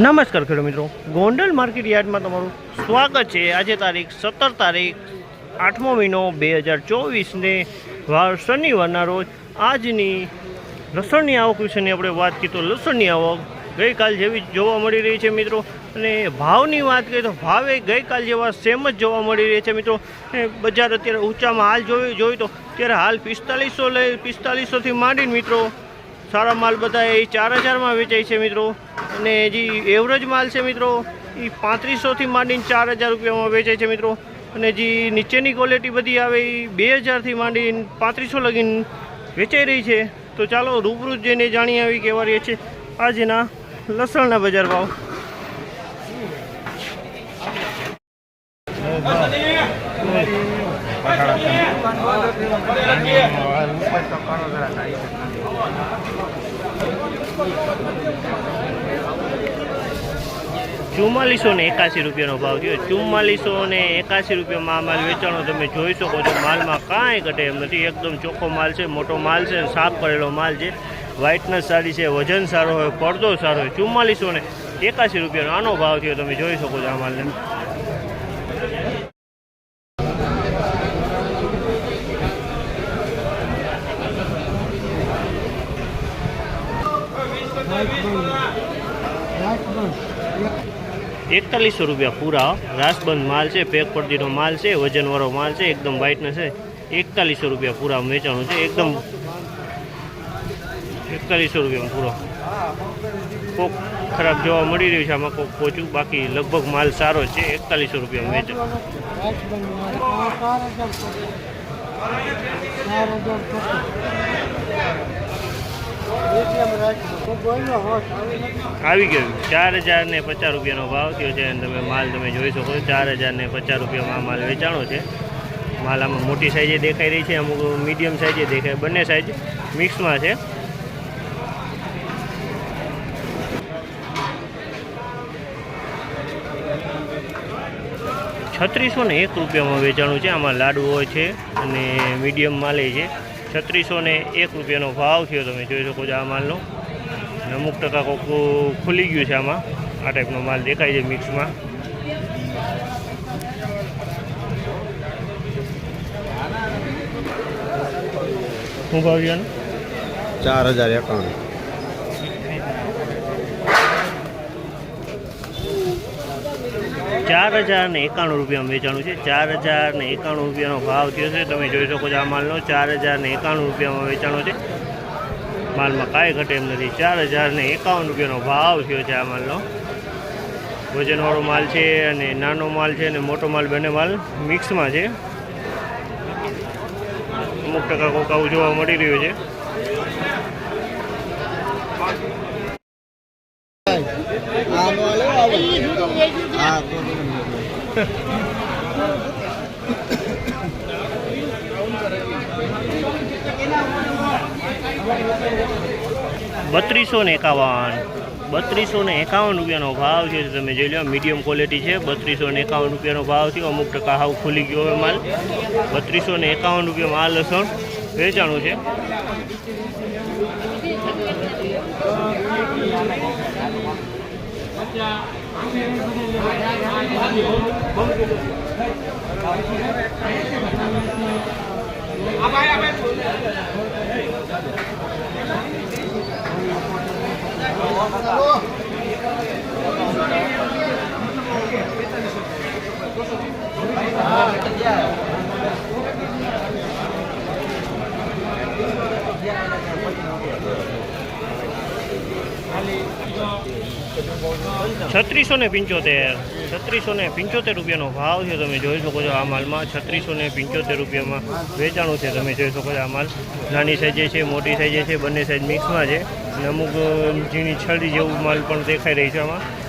નમસ્કાર ખેડૂત મિત્રો. ગોંડલ માર્કેટ યાર્ડમાં તમારું સ્વાગત છે. આજે તારીખ સત્તર તારીખ, આઠમો મહિનો બે હજાર ચોવીસને વાર શનિવારના રોજ આજની લસણની આવક વિશેની આપણે વાત કરીએ તો લસણની આવક ગઈકાલ જેવી જોવા મળી રહી છે મિત્રો. અને ભાવની વાત કરીએ તો ભાવે ગઈકાલ જેવા સેમ જ જોવા મળી રહી છે મિત્રો. બજાર અત્યારે ઊંચામાં હાલ જોયું જોયું તો ત્યારે હાલ પિસ્તાલીસો લઈ પિસ્તાલીસોથી માંડીને મિત્રો, સારા માલ બધા એ ચાર હજારમાં વેચાય છે મિત્રો. અને જે એવરેજ માલ છે મિત્રો, એ પાંત્રીસોથી માંડીને ચાર હજાર રૂપિયામાં વેચાય છે મિત્રો. અને જે નીચેની ક્વોલિટી બધી આવે, એ બે હજારથી માંડીને પાંત્રીસો લગીને વેચાઈ રહી છે. તો ચાલો રૂબરૂ જઈને જાણી આવી કેવા રહે છે આજના લસણના બજાર ભાવ. ચુમ્માલીસો ને એકાસી રૂપિયાનો ભાવ થયો. ચુમ્માલીસો ને એકાસી રૂપિયામાં આ માલ વેચાણો તમે જોઈ શકો છો. માલમાં કાંઈ ઘટે એમ નથી. એકદમ ચોખ્ખો માલ છે, મોટો માલ છે, સાફ કરેલો માલ છે. વ્હાઇટનેસ સારી છે, વજન સારો હોય, પડદો સારો હોય. ચુમ્માલીસો ને એકાસી રૂપિયાનો આનો ભાવ થયો તમે જોઈ શકો છો આ માલને. એકતાલીસો રૂપિયા પૂરા. રાસબંધ માલ છે, પેક પડતીનો માલ છે, વજનવાળો માલ છે, એકદમ વ્હાઇટનેસ છે. એકતાલીસો રૂપિયા પૂરા વેચાણું છે, એકદમ એકતાલીસો રૂપિયામાં પૂરો. કોક ખરાબ જોવા મળી રહ્યું છે, આમાં કોક પોચું. બાકી લગભગ માલ સારો છે, એકતાલીસો રૂપિયામાં વેચાણ. આવી ગયું. ચાર હજાર ને પચાસ રૂપિયાનો ભાવ થયો છે અને તમે માલ તમે જોઈ શકો છો. ચાર હજાર ને પચાસ રૂપિયામાં માલ વેચાણો છે. માલ આમાં મોટી સાઈઝે દેખાઈ રહી છે, અમુક મીડિયમ સાઈઝે દેખાય. બંને સાઈઝ મિક્સમાં છે. છત્રીસો ને એક રૂપિયામાં વેચાણું છે. આમાં લાડુ હોય છે અને મીડિયમ માલે છે. છત્રીસો ને એક રૂપિયાનો ભાવ થયો, તમે જોઈ શકો છો આ માલનો. અમુક ટકા કોક ખુલી ગયું છે આમાં. આ ટાઈપનો માલ દેખાય છે મિક્સમાં શું ભાવ છે ચાર હજાર એકાણું. ચાર હજાર ને એકાણું રૂપિયામાં વેચાણું છે. ચાર હજાર ને એકાણું રૂપિયાનો ભાવ થયો છે. તમે જોઈ શકો છો આ માલનો ચાર હજાર ને એકાણું રૂપિયામાં વેચાણો છે. માલમાં કાંઈ ઘટે એમ નથી. ચાર હજાર ને એકાવન રૂપિયાનો ભાવ થયો છે આ માલનો. વજનવાળો માલ છે અને નાનો માલ છે અને મોટો માલ બંને માલ મિક્સમાં છે. અમુક ટકા કોકાવું જોવા મળી રહ્યું છે. બત્રીસો ને એકાવન. બત્રીસો ને એકાવન રૂપિયાનો ભાવ છે તમે જોઈ લો મીડિયમ ક્વોલિટી છે. બત્રીસો ને એકાવન રૂપિયાનો ભાવ છે અમુક ટકા હાવ ખુલી ગયો હોય માલ. બત્રીસો ને એકાવન રૂપિયામાં આ લસણ વેચાણું છે. 아바야 છત્રીસો ને પંચોતેર. છત્રીસો ને પંચોતેર રૂપિયાનો ભાવ છે તમે જોઈ શકો છો આ માલમાં. છત્રીસો ને પંચોતેર રૂપિયામાં વેચાણું છે તમે જોઈ શકો છો આ માલ. નાની સાઈઝે છે, મોટી સાઈઝે છે, બંને સાઈઝ મિક્સમાં છે. અને અમુક ઝીણી છડી જેવું માલ પણ દેખાઈ રહી છે આમાં.